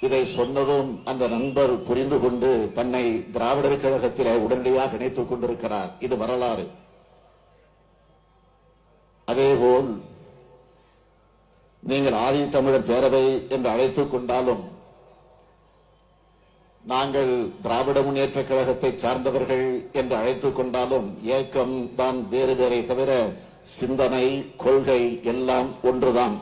இதை சொன்னதும் அந்த நண்பர் புரிந்து கொண்டு தன்னை திராவிடர் கழகத்திலே உடனடியாக இணைத்துக் கொண்டிருக்கிறார். இது வரலாறு. அதேபோல் நீங்கள் ஆதி தமிழர் பேரவை என்று அழைத்துக் கொண்டாலும் நாங்கள் திராவிட முன்னேற்ற கழகத்தை சார்ந்தவர்கள் என்று அழைத்துக் கொண்டாலும் ஏக்கம் தான் வேறு வேறை தவிர சிந்தனை கொள்கை எல்லாம் ஒன்றுதான்.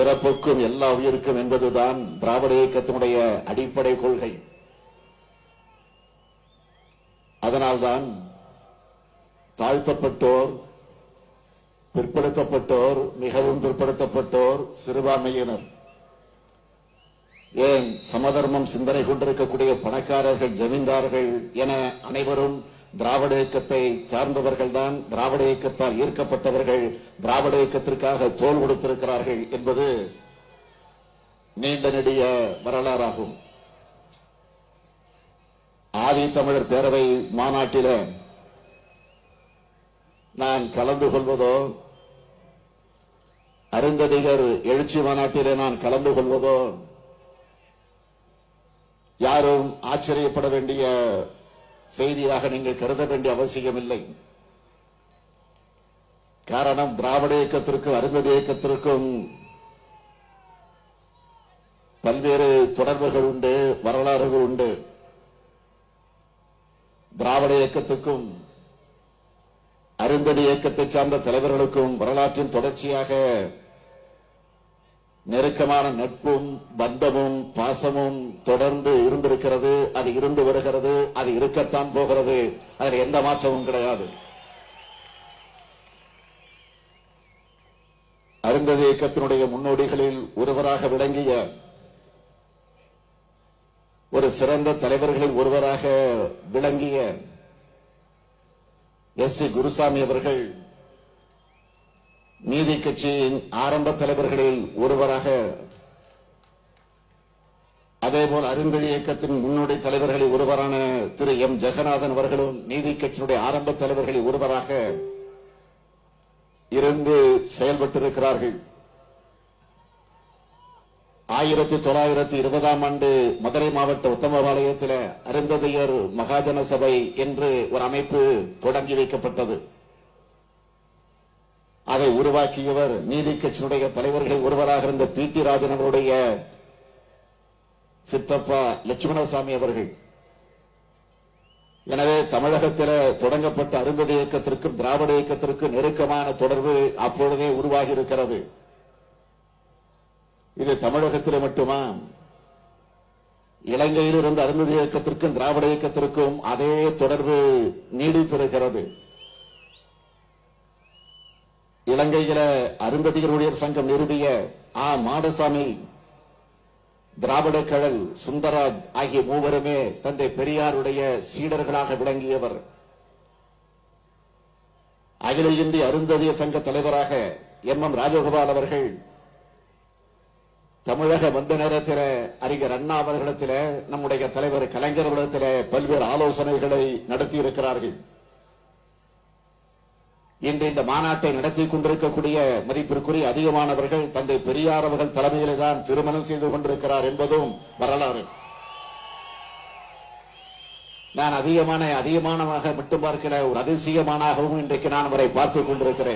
பிறப்புக்கும் எல்லா உயிருக்கும் என்பதுதான் திராவிட இயக்கத்தினுடைய அடிப்படை கொள்கை. அதனால்தான் தாழ்த்தப்பட்டோர் பிற்படுத்தப்பட்டோர் மிகவும் பிற்படுத்தப்பட்டோர் சிறுபான்மையினர். ஏன் சமதர்மம் சிந்தனை கொண்டிருக்கக்கூடிய பணக்காரர்கள் ஜமீன்தார்கள் என அனைவரும் திராவிட இயக்கத்தை சார்ந்தவர்கள் தான் திராவிட இயக்கத்தால் ஈர்க்கப்பட்டவர்கள் திராவிட இயக்கத்திற்காக தோல் கொடுத்திருக்கிறார்கள் என்பது நீண்ட நெடிய வரலாறாகும். ஆதி தமிழர் பேரவை மாநாட்டில நான் கலந்து கொள்வதோ அருந்ததிகர் எழுச்சி மாநாட்டிலே நான் கலந்து கொள்வதோ யாரும் ஆச்சரியப்பட வேண்டிய செய்தியாக நீங்கள் கருத வேண்டிய அவசியமில்லை. காரணம் திராவிட இயக்கத்திற்கும் அருந்ததி இயக்கத்திற்கும் பல்வேறு தொடர்புகள் உண்டு வரலாறுகள் உண்டு. திராவிட இயக்கத்துக்கும் அருந்ததி இயக்கத்தை சார்ந்த தலைவர்களுக்கும் வரலாற்றின் தொடர்ச்சியாக நெருக்கமான நட்பும் பந்தமும் பாசமும் தொடர்ந்து இருந்திருக்கிறது. அது இருந்து வருகிறது. அது இருக்கத்தான் போகிறது. அதில் எந்த மாற்றமும் கிடையாது. அருந்ததி இயக்கத்தினுடைய முன்னோடிகளில் ஒருவராக விளங்கிய ஒரு சிறந்த தலைவர்களில் ஒருவராக விளங்கிய எஸ் சி குருசாமி அவர்கள் நீதி கட்சியின் ஆரம்ப தலைவர்களில் ஒருவராக அதேபோல் அருந்ததி இயக்கத்தின் முன்னோடி தலைவர்களில் ஒருவரான திரு எம். ஜெகநாதன் அவர்களும் நீதி கட்சியினுடைய ஆரம்ப தலைவர்களில் ஒருவராக இருந்து செயல்பட்டிருக்கிறார்கள். ஆயிரத்தி தொள்ளாயிரத்தி இருபதாம் ஆண்டு மதுரை மாவட்ட உத்தமபாளையத்தில் அருந்ததியர் மகாஜன சபை என்று ஒரு அமைப்பு தொடங்கி வைக்கப்பட்டது. அதை உருவாக்கியவர் நீதி கட்சியினுடைய தலைவர்கள் ஒருவராக இருந்த பி. டி. ராஜன் அவருடைய சித்தப்பா லட்சுமணசாமி அவர்கள். எனவே தமிழகத்தில் தொடங்கப்பட்ட அருந்ததி இயக்கத்திற்கும் திராவிட இயக்கத்திற்கும் நெருக்கமான தொடர்பு அப்பொழுதே உருவாகி இருக்கிறது. இது தமிழகத்தில் மட்டுமா? இலங்கையில் இருந்த அருந்ததி இயக்கத்திற்கும் திராவிட இயக்கத்திற்கும் அதே தொடர்பு நீடித்திருக்கிறது. இலங்கையில அருந்ததியர் ஊழியர் சங்கம் நிறுவிய ஆ. மாடசாமி திராவிட கழல் சுந்தராஜ் ஆகிய மூவருமே தந்தை பெரியாருடைய சீடர்களாக விளங்கியவர். அகில இந்திய அருந்ததிய சங்க தலைவராக எம். எம். ராஜகோபால் அவர்கள் தமிழக வந்த நேரத்தில் அறிஞர் அண்ணா அவர்களிடத்தில் நம்முடைய தலைவர் கலைஞர்களிடத்தில் பல்வேறு ஆலோசனைகளை நடத்தியிருக்கிறார்கள். இன்று இந்த மாநாட்டை நடத்தி கொண்டிருக்கக்கூடிய மதிப்பிற்குரிய அதிகமானவர்கள் தந்தை பெரியார் அவர்கள் தலைமையிலே தான் திருமணம் செய்து கொண்டிருக்கிறார் என்பதும் வரலாறு. நான் அதிகமான அதிகமானமாக மட்டும் பார்க்கிற ஒரு அதிசயமானாகவும் இன்றைக்கு நான் அவரை பார்த்துக் கொண்டிருக்கிறேன்.